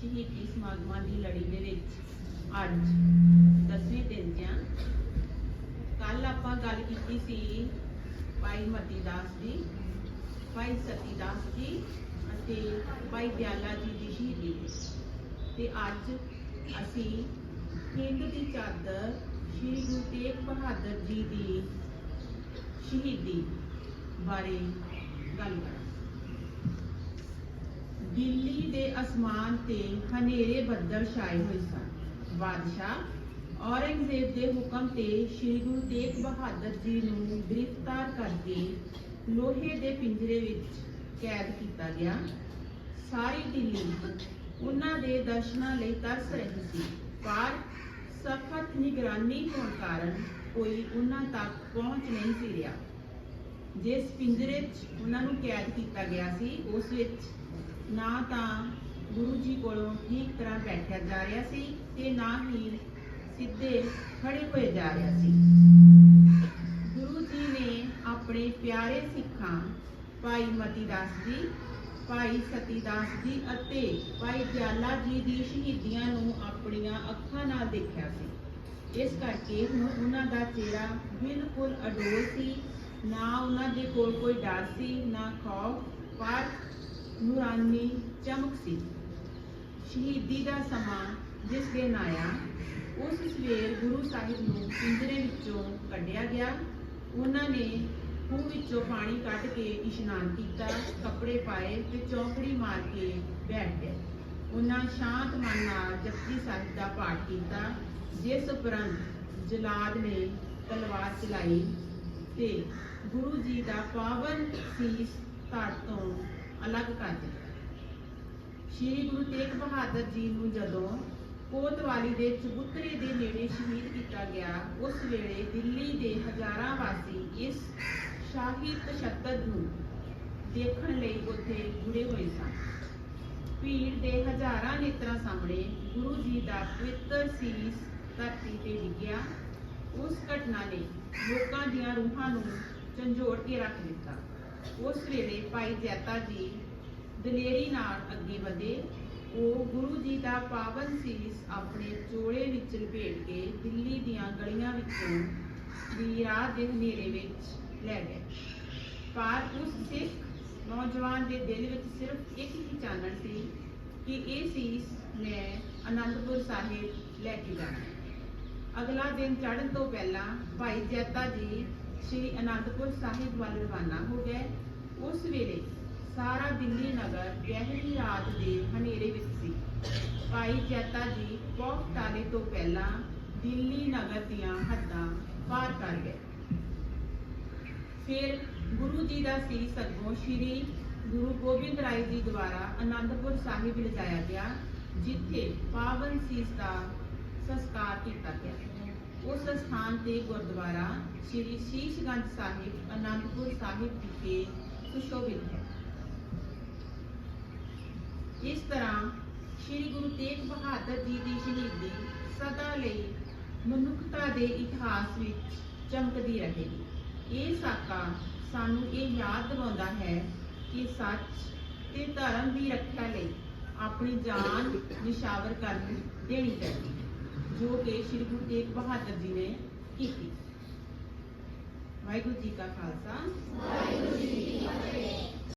ਸ਼ਹੀਦੀ ਸਮਾਗਮਾਂ ਦੀ ਲੜੀ ਦੇ ਵਿੱਚ ਅੱਜ ਦਸਵੇਂ ਦਿਨ ਦੀਆਂ ਕੱਲ ਆਪਾਂ ਗੱਲ ਕੀਤੀ ਸੀ ਭਾਈ ਮਤੀ ਦਾਸ ਜੀ ਭਾਈ ਸਤੀ ਦਾਸ ਜੀ ਅਤੇ ਭਾਈ ਦਿਆਲਾ ਜੀ ਦੀ ਸ਼ਹੀਦੀ ਤੇ ਅੱਜ ਅਸੀਂ ਹਿੰਦ ਦੀ ਚਾਦਰ ਸ਼੍ਰੀ ਗੁਰੂ ਤੇਗ ਬਹਾਦਰ ਜੀ ਦੀ ਸ਼ਹੀਦੀ ਬਾਰੇ ਗੱਲ ਕਰਾਂਗੇ। ਦਿੱਲੀ ਦੇ ਅਸਮਾਨ ਤੇ ਹਨੇਰੇ ਬੱਦਲ ਛਾਏ ਹੋਏ ਸਨ। ਬਾਦਸ਼ਾਹ ਔਰੰਗਜ਼ੇਬ ਦੇ ਹੁਕਮ ਤੇ ਸ੍ਰੀ ਗੁਰੂ ਤੇਗ ਬਹਾਦਰ ਜੀ ਨੂੰ ਗ੍ਰਿਫਤਾਰ ਕਰਕੇ ਲੋਹੇ ਦੇ ਪਿੰਜਰੇ ਵਿੱਚ ਕੈਦ ਕੀਤਾ ਗਿਆ। ਸਾਰੀ ਦਿੱਲੀ ਉਹਨਾਂ ਦੇ ਦਰਸ਼ਨਾਂ ਲਈ ਤਰਸ ਰਹੀ ਸੀ, ਪਰ ਸਖਤ ਨਿਗਰਾਨੀ ਹੋਣ ਕਾਰਨ ਕੋਈ ਉਹਨਾਂ ਤੱਕ ਪਹੁੰਚ ਨਹੀਂ ਸੀ ਰਿਹਾ। ਜਿਸ ਪਿੰਜਰੇ 'ਚ ਉਹਨਾਂ ਨੂੰ ਕੈਦ ਕੀਤਾ ਗਿਆ ਸੀ, ਉਸ ਵਿੱਚ ਨਾ ਤਾਂ ਗੁਰੂ ਜੀ ਕੋਲੋਂ ਠੀਕ ਤਰ੍ਹਾਂ ਬੈਠਿਆ ਜਾ ਰਿਹਾ ਸੀ ਤੇ ਨਾ ਹੀ ਸਿੱਧੇ ਖੜੇ ਹੋਏ ਜਾ ਰਿਹਾ ਸੀ। ਗੁਰੂ ਜੀ ਨੇ ਆਪਣੇ ਪਿਆਰੇ ਸਿੱਖਾਂ, ਭਾਈ ਮਤੀ ਦਾਸ ਜੀ, ਭਾਈ ਸਤੀਦਾਸ ਜੀ ਅਤੇ ਭਾਈ ਦਿਆਲਾ ਜੀ ਦੀ ਸ਼ਹੀਦੀਆਂ ਨੂੰ ਆਪਣੀਆਂ ਅੱਖਾਂ ਨਾਲ ਦੇਖਿਆ ਸੀ। ਇਸ ਕਰਕੇ ਹੁਣ ਉਹਨਾਂ ਦਾ ਚਿਹਰਾ ਬਿਲਕੁਲ ਅਡੋਲ ਸੀ। ਨਾ ਉਹਨਾਂ ਦੇ ਕੋਲ ਕੋਈ ਡਰ ਸੀ, ਨਾ ਖੌਫ, ਪਰ ਨੂਰਾਨੀ ਚਮਕ ਸੀ। ਸ਼ਹੀਦੀ ਦਾ ਸਮਾਂ ਜਿਸ ਦਿਨ ਆਇਆ, ਉਸ ਸਵੇਰ ਗੁਰੂ ਸਾਹਿਬ ਨੂੰ ਪਿੰਜਰੇ ਵਿੱਚੋਂ ਕੱਢਿਆ ਗਿਆ। ਉਹਨਾਂ ਨੇ ਖੂਹ ਵਿੱਚੋਂ ਪਾਣੀ ਕੱਢ ਕੇ ਇਸ਼ਨਾਨ ਕੀਤਾ, ਕੱਪੜੇ ਪਾਏ ਤੇ ਚੌਂਕੜੀ ਮਾਰ ਕੇ ਬੈਠ ਗਏ। ਉਹਨਾਂ ਸ਼ਾਂਤ ਮਨ ਨਾਲ ਜਪਜੀ ਸਾਹਿਬ ਦਾ ਪਾਠ ਕੀਤਾ, ਜਿਸ ਉਪਰੰਤ ਜਲਾਦ ਨੇ ਤਲਵਾਰ ਚਲਾਈ ਤੇ ਗੁਰੂ ਜੀ ਦਾ ਪਾਵਨ ਸੀਸ ਧੜ ਤੋਂ ਅਲੱਗ ਕਰ ਦਿੱਤਾ। ਸ਼੍ਰੀ ਗੁਰੂ ਤੇਗ ਬਹਾਦਰ ਜੀ ਨੂੰ ਜਦੋਂ ਕੋਤਵਾਲੀ ਦੇ ਚਬੂਤਰੇ ਦੇ ਨੇੜੇ ਸ਼ਹੀਦ ਕੀਤਾ ਗਿਆ, ਉਸ ਵੇਲੇ ਦਿੱਲੀ ਦੇ ਹਜ਼ਾਰਾਂ ਵਾਸੀ ਇਸ ਸ਼ਾਹੀ ਤਸ਼ੱਦਦ ਨੂੰ ਦੇਖਣ ਲਈ ਉੱਥੇ ਜੁੜੇ ਹੋਏ ਸਨ। ਭੀੜ ਦੇ ਹਜ਼ਾਰਾਂ ਨੇਤਰਾਂ ਸਾਹਮਣੇ ਗੁਰੂ ਜੀ ਦਾ ਪਵਿੱਤਰ ਸੀਸ ਧਰਤੀ ਤੇ ਡਿੱਗਿਆ। ਉਸ ਘਟਨਾ ਨੇ ਲੋਕਾਂ ਦੀਆਂ ਰੂਹਾਂ ਨੂੰ ਝੰਜੋੜ ਕੇ ਰੱਖ ਦਿੱਤਾ। ਉਸ ਵੇਲੇ ਭਾਈ ਜੈਤਾ ਜੀ ਦਲੇਰੀ ਨਾਲ ਅੱਗੇ ਵਧੇ, ਉਹ ਗੁਰੂ ਜੀ ਦਾ ਪਾਵਨ ਸੀਸ ਆਪਣੇ ਚੋਲੇ ਵਿੱਚ ਲਪੇਟ ਕੇ ਦਿੱਲੀ ਦੀਆਂ ਗਲੀਆਂ ਵਿੱਚੋਂ ਦੀ ਰਾਤ ਦੇ ਹਨੇਰੇ ਵਿੱਚ ਲੈ ਗਏ। ਪਰ ਉਸ ਸਿੱਖ ਨੌਜਵਾਨ ਦੇ ਦਿਲ ਵਿੱਚ ਸਿਰਫ ਇੱਕ ਹੀ ਚਾਨਣ ਸੀ ਕਿ ਇਹ ਸੀਸ ਮੈਂ ਅਨੰਦਪੁਰ ਸਾਹਿਬ ਲੈ ਕੇ ਜਾਣਾ ਅਗਲਾ ਦਿਨ ਚੜ੍ਹਨ ਤੋਂ ਪਹਿਲਾਂ ਭਾਈ ਜੈਤਾ ਜੀ ਸ੍ਰੀ ਅਨੰਦਪੁਰ ਸਾਹਿਬ ਵੱਲ ਰਵਾਨਾ ਹੋ ਗਏ। ਉਸ ਵੇਲੇ ਸਾਰਾ ਦਿੱਲੀ ਨਗਰ ਗਹਿਰੀ ਰਾਤ ਦੇ ਹਨੇਰੇ ਵਿੱਚ ਸੀ। ਭਾਈ ਜੈਤਾ ਜੀ ਬਹੁਤ ਤਾਰੇ ਤੋਂ ਪਹਿਲਾਂ ਦਿੱਲੀ ਨਗਰ ਦੀਆਂ ਹੱਦਾਂ ਪਾਰ ਕਰ ਗਏ। ਫਿਰ ਗੁਰੂ ਜੀ ਦਾ ਸੀ ਅੱਗੋਂ ਸ੍ਰੀ ਗੁਰੂ ਗੋਬਿੰਦ ਰਾਏ ਜੀ ਦੁਆਰਾ ਅਨੰਦਪੁਰ ਸਾਹਿਬ ਲਿਜਾਇਆ ਗਿਆ, ਜਿੱਥੇ ਪਾਵਨ ਸੀਸ ਦਾ ਸੰਸਕਾਰ ਕੀਤਾ ਗਿਆ। ਉਸ ਸਥਾਨ ਤੇ ਗੁਰਦੁਆਰਾ ਸ੍ਰੀ ਸ਼ੀਸ਼ਗੰਜ ਸਾਹਿਬ ਅਨੰਦਪੁਰ ਸਾਹਿਬ ਵਿਖੇ ਸੁਸ਼ੋਭਿਤ ਹੈ। ਇਸ ਤਰ੍ਹਾਂ ਸ੍ਰੀ ਗੁਰੂ ਤੇਗ ਬਹਾਦਰ ਜੀ ਦੀ ਸ਼ਹੀਦੀ ਸਦਾ ਲਈ ਮਨੁੱਖਤਾ ਦੇ ਇਤਿਹਾਸ ਵਿੱਚ ਚਮਕਦੀ ਰਹੇਗੀ। ਇਹ ਸਾਕਾ ਸਾਨੂੰ ਇਹ ਯਾਦ ਦਿਵਾਉਂਦਾ ਹੈ ਕਿ ਸੱਚ ਤੇ ਧਰਮ ਦੀ ਰੱਖਿਆ ਲਈ ਆਪਣੀ ਜਾਨ ਨਿਸ਼ਾਵਰ ਕਰਨੀ ਦੇਣੀ ਚਾਹੀਦੀ ਜੋ ਕਿ ਸ੍ਰੀ ਗੁਰੂ ਤੇਗ ਬਹਾਦਰ ਜੀ ਨੇ ਕੀਤੀ। ਵਾਹਿਗੁਰੂ ਜੀ ਕਾ ਖਾਲਸਾ। ਵਾਹਿਗੁਰੂ ਜੀ ਕੀ ਫਤਿਹ।